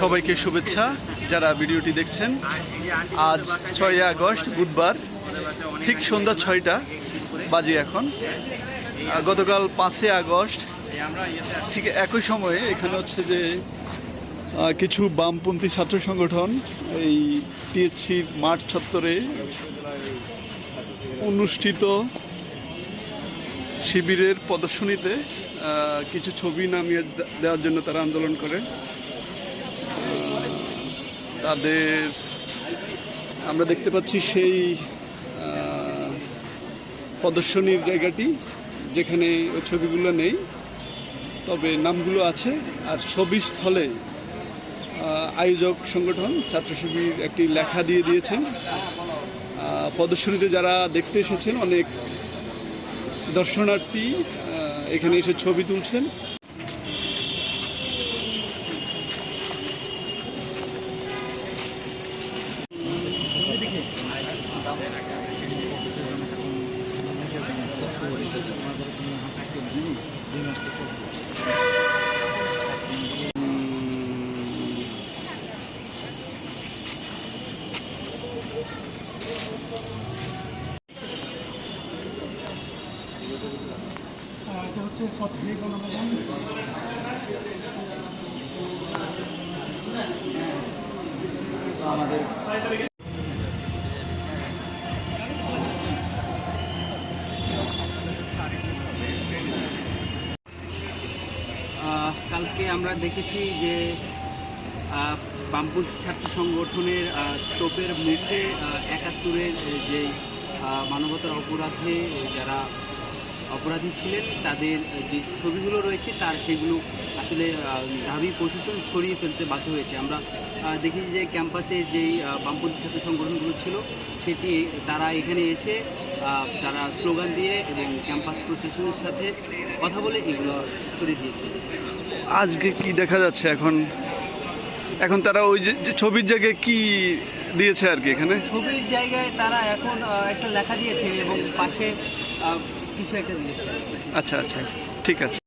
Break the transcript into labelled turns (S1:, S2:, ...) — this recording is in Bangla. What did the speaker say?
S1: সবাইকে শুভেচ্ছা যারা ভিডিওটি দেখছেন। আজ ছয়ই আগস্ট, বুধবার, ঠিক সন্ধ্যা ছয়টা বাজে এখন। গতকাল পাঁচই আগস্ট, ঠিক একই সময়ে এখানে হচ্ছে যে কিছু বামপন্থী ছাত্র সংগঠন, এই টিএসসির মাঠ চত্বরে অনুষ্ঠিত শিবিরের প্রদর্শনীতে কিছু ছবি নামিয়ে দেওয়ার জন্য তারা আন্দোলন করে। তাদের আমরা দেখতে পাচ্ছি সেই প্রদর্শনীর জায়গাটি, যেখানে ওই ছবিগুলো নেই, তবে নামগুলো আছে। আর ছবি স্থলে আয়োজক সংগঠন ছাত্র শিবির একটি লেখা দিয়ে দিয়েছেন। প্রদর্শনীতে যারা দেখতে এসেছেন, অনেক দর্শনার্থী এখানে এসে ছবি তুলছেন।
S2: হচ্ছে সত্যি গণভবন
S3: আহ, কালকে আমরা দেখেছি যে বামপুর ছাত্র সংগঠনের তোপের মুখে একাত্তরের যে মানবতার অপরাধে যারা অপরাধী ছিলেন, তাদের যে ছবিগুলো রয়েছে, তার সেগুলো আসলে দাবি ঢাবি প্রশাসন সরিয়ে ফেলতে বাধ্য হয়েছে। আমরা দেখেছি যে ক্যাম্পাসে যেই বামপন্থী ছাত্র সংগঠনগুলো ছিল সেটি তারা এখানে এসে তারা স্লোগান দিয়ে এবং ক্যাম্পাস প্রশাসনের সাথে কথা বলে এগুলো সরিয়ে দিয়েছে।
S1: আজকে কি দেখা যাচ্ছে এখন? এখন তারা ওই যে যে ছবির জায়গায় কি দিয়েছে আর কি এখানে?
S3: ছবির জায়গায় তারা এখন একটা লেখা দিয়েছে এবং পাশে কিছু একটা দিয়েছে।
S1: আচ্ছা আচ্ছা আচ্ছা। ঠিক আছে।